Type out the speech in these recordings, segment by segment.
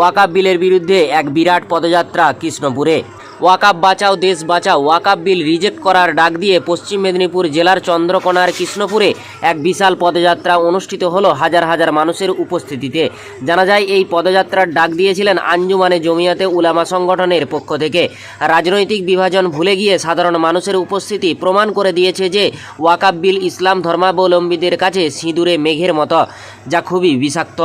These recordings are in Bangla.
ওয়াকাব বিলের বিরুদ্ধে এক বিরাট পদযাত্রা কৃষ্ণপুরে। ওয়াকাব বাঁচাও, দেশ বাঁচাও, ওয়াকাব বিল রিজেক্ট করার ডাক দিয়ে পশ্চিম মেদিনীপুর জেলার চন্দ্রকোনার কৃষ্ণপুরে এক বিশাল পদযাত্রা অনুষ্ঠিত হলো হাজার হাজার মানুষের উপস্থিতিতে। জানা যায়, এই পদযাত্রার ডাক দিয়েছিলেন আঞ্জুমানে জমিয়াতে উলামা সংগঠনের পক্ষ থেকে। রাজনৈতিক বিভাজন ভুলে গিয়ে সাধারণ মানুষের উপস্থিতি প্রমাণ করে দিয়েছে যে ওয়াকাব বিল ইসলাম ধর্মাবলম্বীদের কাছে সিঁদুরে মেঘের মতো, যা খুবই বিষাক্ত।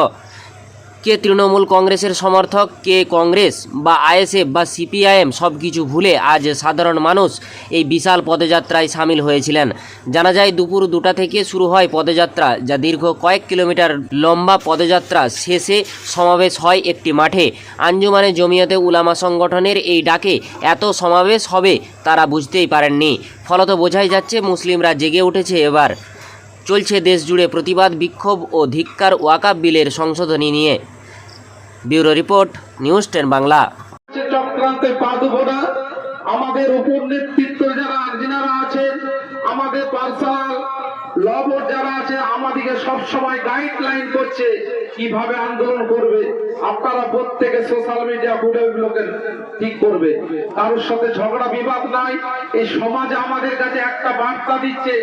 কে তৃণমূল কংগ্রেসের সমর্থক, কে কংগ্রেস বা আইএসএফ বা সিপিআইএম সব কিছু ভুলে আজ সাধারণ মানুষ এই বিশাল পদযাত্রায় সামিল হয়েছিলেন। জানা যায়, দুপুর দুটা থেকে শুরু হয় পদযাত্রা, যা দীর্ঘ কয়েক কিলোমিটার লম্বা পদযাত্রা। শেষে সমাবেশ হয় একটি মাঠে। আঞ্জুমানে জমিয়তে উলামা সংগঠনের এই ডাকে এত সমাবেশ হবে তারা বুঝতেই পারেননি। ফলত বোঝাই যাচ্ছে, মুসলিমরা জেগে উঠেছে এবার। চলছে দেশ জুড়ে প্রতিবাদ, বিক্ষোভ ও ধিক্কার ওয়াকাব বিলের সংশোধনী নিয়ে। Bureau report, news ten Bangla. চক্রান্তে আমাদের উপর নেতৃত্ব যারা যিনারা আছেন, আমাদের পার্সোনাল লবর যারা আছে, আমাদেরকে সব সময় গাইডলাইন করছে কীভাবে আন্দোলন করবে। আপনারা প্রত্যেকে সোশ্যাল মিডিয়া গুলোকে ঠিক করবে। কারোর সাথে ঝগড়া, বিবাদ নাই। এই সমাজে আমাদের কাছে একটা বার্তা দিচ্ছে,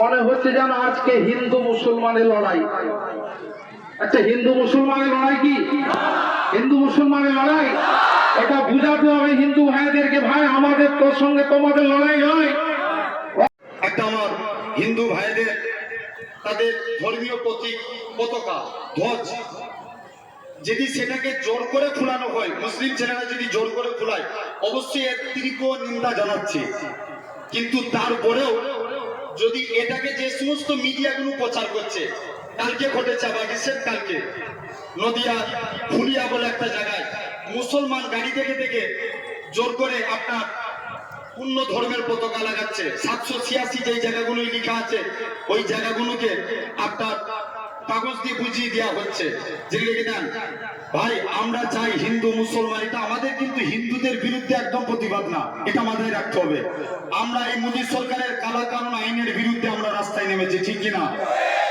মনে হচ্ছে যেন আজকে হিন্দু মুসলমানের লড়াই। আচ্ছা হিন্দু মুসলমানের লড়াই কি? হিন্দু মুসলমানের লড়াই। এটা বুঝাতে হবে হিন্দু ভাইদেরকে, ভাই, আমাদের তোর সঙ্গে তোমাদের লড়াই নয়। একটা আমার হিন্দু ভাইদের তাদের ধর্মীয় প্রতীক পতাকা, ধ্বজ, যদি সেটাকে জোর করে খুলানো হয়, মুসলিম ছেলেরা যদি জোর করে খুলায় অবশ্যই এর তীব্র নিন্দা জানাচ্ছে। কিন্তু তারপরেও যদি এটাকে যে সমস্ত মিডিয়াগুলো প্রচার করছে কালকে ঘটেছে আবার রিসেন্ট কালকে। নদিয়া, ফুলিয়া বলে একটা জায়গায়। মুসলমান গাড়ি থেকে থেকে জোর করে আপনার পূর্ণ ধর্মের পতাকা লাগাচ্ছে। সাতশো ছিয়াশি যে জায়গাগুলোই লেখা আছে, ওই জায়গাগুলোকে আপনার কাগজ দিয়ে বুঝিয়ে দেওয়া হচ্ছে। যে লিখে দেন, ভাই, আমরা চাই হিন্দু, মুসলমান, এটা আমাদের কিন্তু হিন্দুদের বিরুদ্ধে একদম প্রতিবাদ না, এটা মাথায় রাখতে হবে। আমরা এই মোদী সরকারের কালা কানুন আইনের বিরুদ্ধে আমরা রাস্তায় নেমেছি, ঠিক কিনা?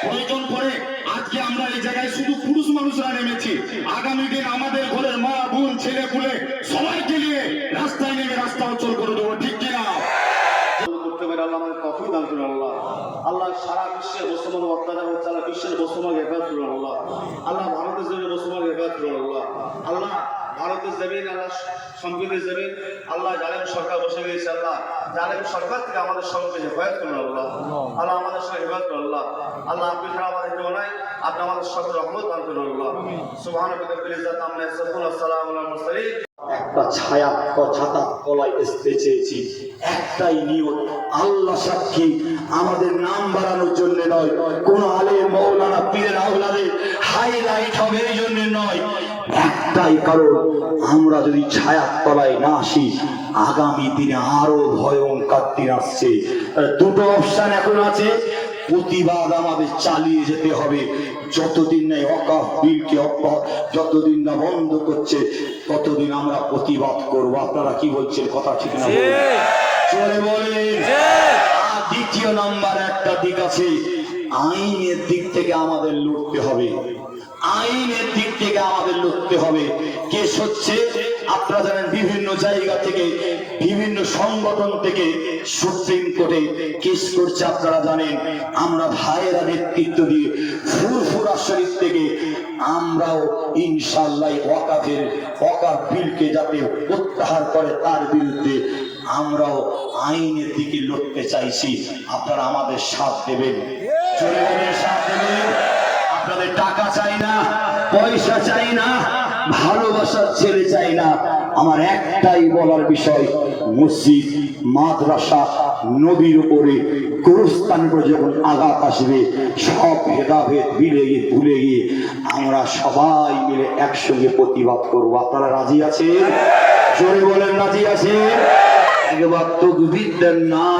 প্রয়োজন পরে আজকে আমরা এই জায়গায় শুধু পুরুষ মানুষরা নেমেছি। আগামী দিন আমাদের ঘরের মা, বোন, ছেলে, পুলে সবাইকে নিয়ে রাস্তায় নেমে রাস্তা অচল করে দেবো, ঠিক কিনা? আল্লাহ আল্লাহ বিশ্বের আল্লাহ। ভারতের আল্লাহ। আল্লাহ ভারতের জমিন, আল্লাহ সম্প্রীতির জমিন, আল্লাহ জালেম সরকার বসে গিয়েছে আল্লাহ জালেম সরকার থেকে আমাদের সঙ্গে হেফাজত করুন, আল্লাহ। আল্লাহ আমাদের সঙ্গে হেফাজত করুন, আল্লাহ। আল্লাহ আপনি ছাড়া আমাদের কেউ নাই, আপনি আমাদের সকল রহমত দান করুন, আল্লাহ। সুবহান একটা ছায়া ছাতা কলায় আসতে চেয়েছি, একটাই নিয়ত, আল্লাহ সাক্ষী, আমাদের নাম বাড়ানোর জন্য নয়। কোন আলে মৌলানা, পীরের আহ্লাদে হাইলাইট হবে এই জন্য নয়। একটাই কারণ আমরা যদি ছায়ার তলায় না আসি আগামী দিনে আরও ভয়ঙ্কর দিন আসছে। দুটো অপশন এখন আছে। প্রতিবাদ আমাদের চালিয়ে যেতে হবে। যতদিন না অকাফ বিলকে যতদিন না বন্ধ করছে ততদিন আমরা প্রতিবাদ করব। আপনারা কি বলছেন? কথা ঠিক না চলে বলেন। আর দ্বিতীয় নাম্বার একটা দিক আছে। আইনের দিক থেকে আমাদের লড়তে হবে। আইনের লড়তে হবে। কেস হচ্ছে, আপনারা জানেন বিভিন্ন জায়গা থেকে, বিভিন্ন সংগঠন থেকে সুপ্রিম কোর্টে কেস করছে, আপনারা জানেন। আমরা ভাইয়েরা নেতৃত্ব দিয়ে ফুরফুরা শরীফ থেকে আমরাও ইনশাল্লাহ ওয়াকাফের ওয়াকাফ বিলকে যাতে প্রত্যাহার করে, তার বিরুদ্ধে আমরাও আইনের দিকে লড়তে চাইছি। আপনারা আমাদের সাথ দেবেন। পয়সা চাই না ভালোবাসার ছেলে চাই না। আমার একটাই বলার বিষয়, মসজিদ, মাদ্রাসা নদীর উপরে গুরুস্থান করে যখন আঘাত আসবে, সব ভেদাভেদ মিলে গিয়ে, ভুলে গিয়ে আমরা সবাই মিলে একসঙ্গে প্রতিবাদ করব। আপনারা রাজি আছেন? জোরে বলেন, রাজি আছেন? একবার তকবির দেন না।